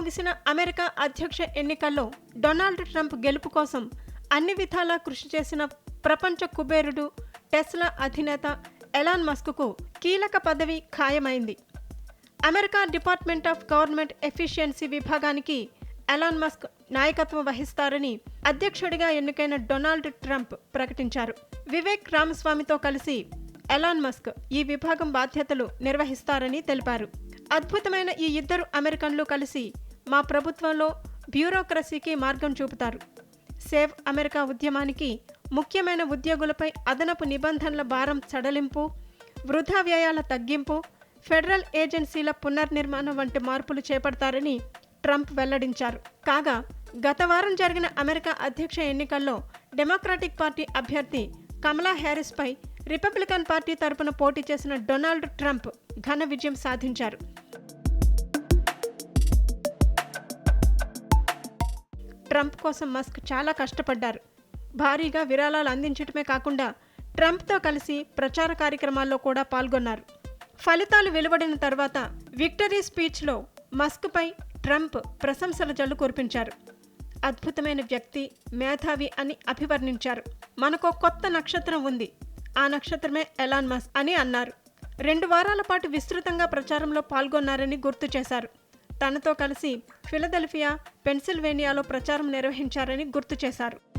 ముగిసిన అమెరికా అధ్యక్ష ఎన్నికల్లో డొనాల్డ్ ట్రంప్ గెలుపు కోసం అన్ని విధాలా కృషి చేసిన ప్రపంచ కుబేరుడు టెస్లా అధినేత ఎలాన్ మస్క్కు కీలక పదవి ఖాయమైంది. America department of government efficiency విభాగానికి ఎలాన్ మస్క్ నాయకత్వం వహిస్తారని అధ్యక్షుడిగా ఎన్నికైన డొనాల్డ్ ట్రంప్ ప్రకటించారు. వివేక్ రామస్వామితో కలిసి ఎలాన్ మస్క్ ఈ విభాగం బాధ్యతలు నిర్వహిస్తారని తెలిపారు. అద్భుతమైన ఈ ఇద్దరు అమెరికన్లు కలిసి మా ప్రభుత్వంలో బ్యూరోక్రసీకి మార్గం చూపుతారు. సేవ్ అమెరికా ఉద్యమానికి ముఖ్యమైన ఉద్యోగులపై అదనపు నిబంధనల భారం సడలింపు వృధా వ్యయాల తగ్గింపు ఫెడరల్ ఏజెన్సీల పునర్నిర్మాణం వంటి మార్పులు చేపడతారని ట్రంప్ వెల్లడించారు. కాగా గత వారం జరిగిన అమెరికా అధ్యక్ష ఎన్నికల్లో డెమోక్రాటిక్ పార్టీ అభ్యర్థి కమలా హ్యారిస్పై రిపబ్లికన్ పార్టీ తరపున పోటీ చేసిన డొనాల్డ్ ట్రంప్ ఘన విజయం సాధించారు. ట్రంప్ కోసం మస్క్ చాలా కష్టపడ్డారు. భారీగా విరాళాలు అందించడమే కాకుండా ట్రంప్తో కలిసి ప్రచార కార్యక్రమాల్లో కూడా పాల్గొన్నారు. ఫలితాలు వెలువడిన తర్వాత విక్టరీ స్పీచ్లో మస్క్పై ట్రంప్ ప్రశంసల జల్లు కురిపించారు. అద్భుతమైన వ్యక్తి మేధావి అని అభివర్ణించారు. మనకో కొత్త నక్షత్రం ఉంది. ఆ నక్షత్రమే ఎలాన్ మస్క్ అని అన్నారు. రెండు వారాల పాటు విస్తృతంగా ప్రచారంలో పాల్గొన్నారని గుర్తు చేశారు. తనతో కలిసి ఫిలదెల్ఫియా పెన్సిల్వేనియాలో ప్రచారం నిర్వహించారని గుర్తు చేశారు.